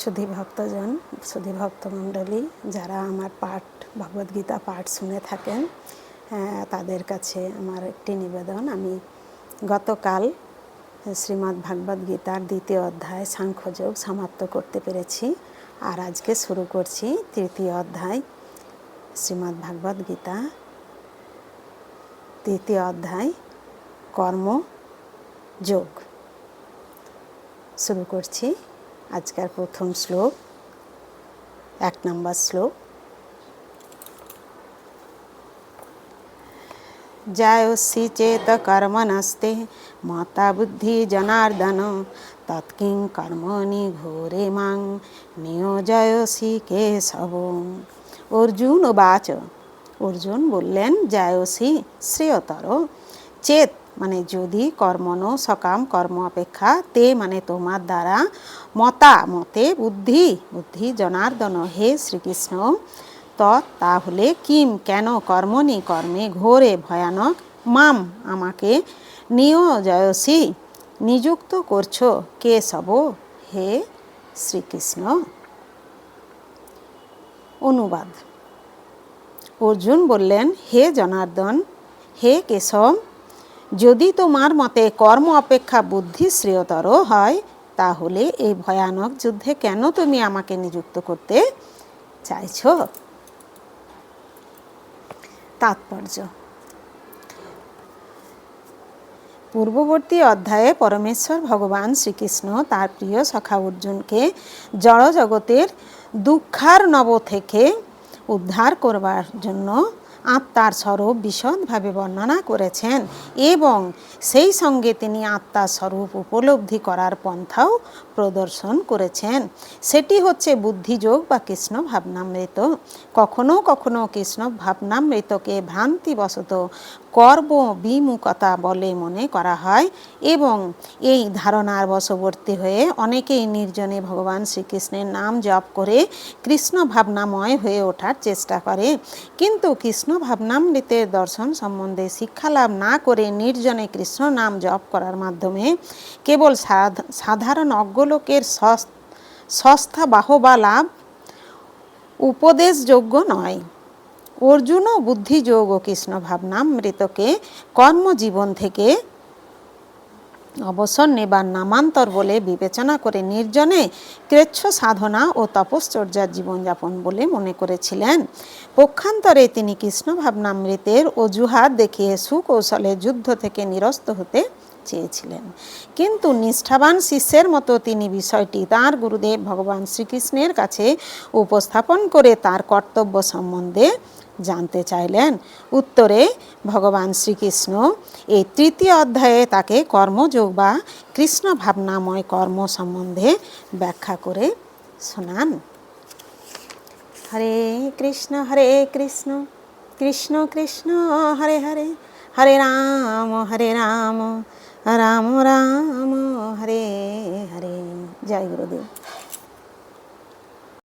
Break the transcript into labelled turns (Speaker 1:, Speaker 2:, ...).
Speaker 1: সুধী ভক্তজন সুধী ভক্তমণ্ডলী যারা আমার পাঠ ভগবদ্গীতা পাঠ শুনে থাকেন হ্যাঁ, তাদের কাছে আমার একটি নিবেদন আমি গতকাল শ্রীমৎ ভাগবত গীতার দ্বিতীয় অধ্যায় সাংখ্যযোগ সমাপ্ত করতে পেরেছি আর আজকে শুরু করছি তৃতীয় অধ্যায় শ্রীমৎ ভাগবত গীতা তৃতীয় অধ্যায় কর্ম যোগ শুরু করছি আজকের প্রথম শ্লোক এক নম্বর শ্লোক जायोसि चेत कर्मणस्ते माता बुद्धि जनार्दन तत्किं কর্মণি ঘোরে মাং নিয়োজয়সি সব অর্জুন বাচ অর্জুন বললেন জায়সি শ্রেয়তর চেত মানে যদি কর্মণ সকাম কর্ম অপেক্ষা তে মানে তোমার দ্বারা মতা মতে বুদ্ধি বুদ্ধি জনার্দন হে শ্রীকৃষ্ণ ত তাহলে কিম কেন কর্মনি কর্মে ঘোরে ভয়ানক মাম আমাকে নিয়োজয়সি নিযুক্ত করছো কে সব হে শ্রীকৃষ্ণ অনুবাদ অর্জুন বললেন হে জনার্দন হে কেশব যদি তোমার মতে কর্ম অপেক্ষা বুদ্ধি শ্রেয়তর হয় তাহলে এই ভয়ানক যুদ্ধে কেন তুমি আমাকে নিযুক্ত করতে চাইছ তাৎপর্য পূর্ববর্তী অধ্যায়ে পরমেশ্বর ভগবান শ্রীকৃষ্ণ তার প্রিয় সখা অর্জুনকে জড়জগতের দুঃখার নব থেকে উদ্ধার করবার জন্য আত্মার স্বরূপ বিশদভাবে বর্ণনা করেছেন এবং সেই সঙ্গে তিনি আত্মার স্বরূপ উপলব্ধি করার পন্থাও প্রদর্শন করেছেন সেটি হচ্ছে বুদ্ধিযোগ বা কৃষ্ণ ভাবনামৃত কখনো কখনো কৃষ্ণ ভাবনামৃতকে ভ্রান্তিবশত কর্ম বিমুখতা বলে মনে করা হয় এবং এই ধারণার বশবর্তী হয়ে অনেকেই নির্জনে ভগবান শ্রীকৃষ্ণের নাম জপ করে কৃষ্ণ ভাবনাময় হয়ে ওঠার চেষ্টা করে কিন্তু কৃষ্ণ কৃষ্ণ কৃষ্ণভাবনামৃতের দর্শন সম্বন্ধে শিক্ষালাভ না করে নির্জনে কৃষ্ণ নাম জপ করার মাধ্যমে কেবল সাধারণ অজ্ঞ লোকের সস্তা বাহবা লাভ উপদেশযোগ্য নয় অর্জুন ও বুদ্ধিযোগ ও কৃষ্ণ ভাবনামৃতকে কর্মজীবন থেকে অবসর নেবার নামান্তর বলে বিবেচনা করে নির্জনে ক্রেচ্ছ সাধনা ও তপশ্চর্যার জীবনযাপন বলে মনে করেছিলেন পক্ষান্তরে তিনি কৃষ্ণ ভাবনামৃতের অজুহাত দেখিয়ে সুকৌশলে যুদ্ধ থেকে নিরস্ত হতে চেয়েছিলেন কিন্তু নিষ্ঠাবান শিষ্যের মতো তিনি বিষয়টি তার গুরুদেব ভগবান শ্রীকৃষ্ণের কাছে উপস্থাপন করে তার কর্তব্য সম্বন্ধে জানতে চাইলেন উত্তরে ভগবান শ্রীকৃষ্ণ এই তৃতীয় অধ্যায়ে তাকে কর্মযোগ বা কৃষ্ণ ভাবনাময় কর্ম সম্বন্ধে ব্যাখ্যা করে শোনান হরে কৃষ্ণ হরে কৃষ্ণ কৃষ্ণ কৃষ্ণ হরে হরে হরে রাম হরে রাম রাম রাম হরে হরে জয় গুরুদেব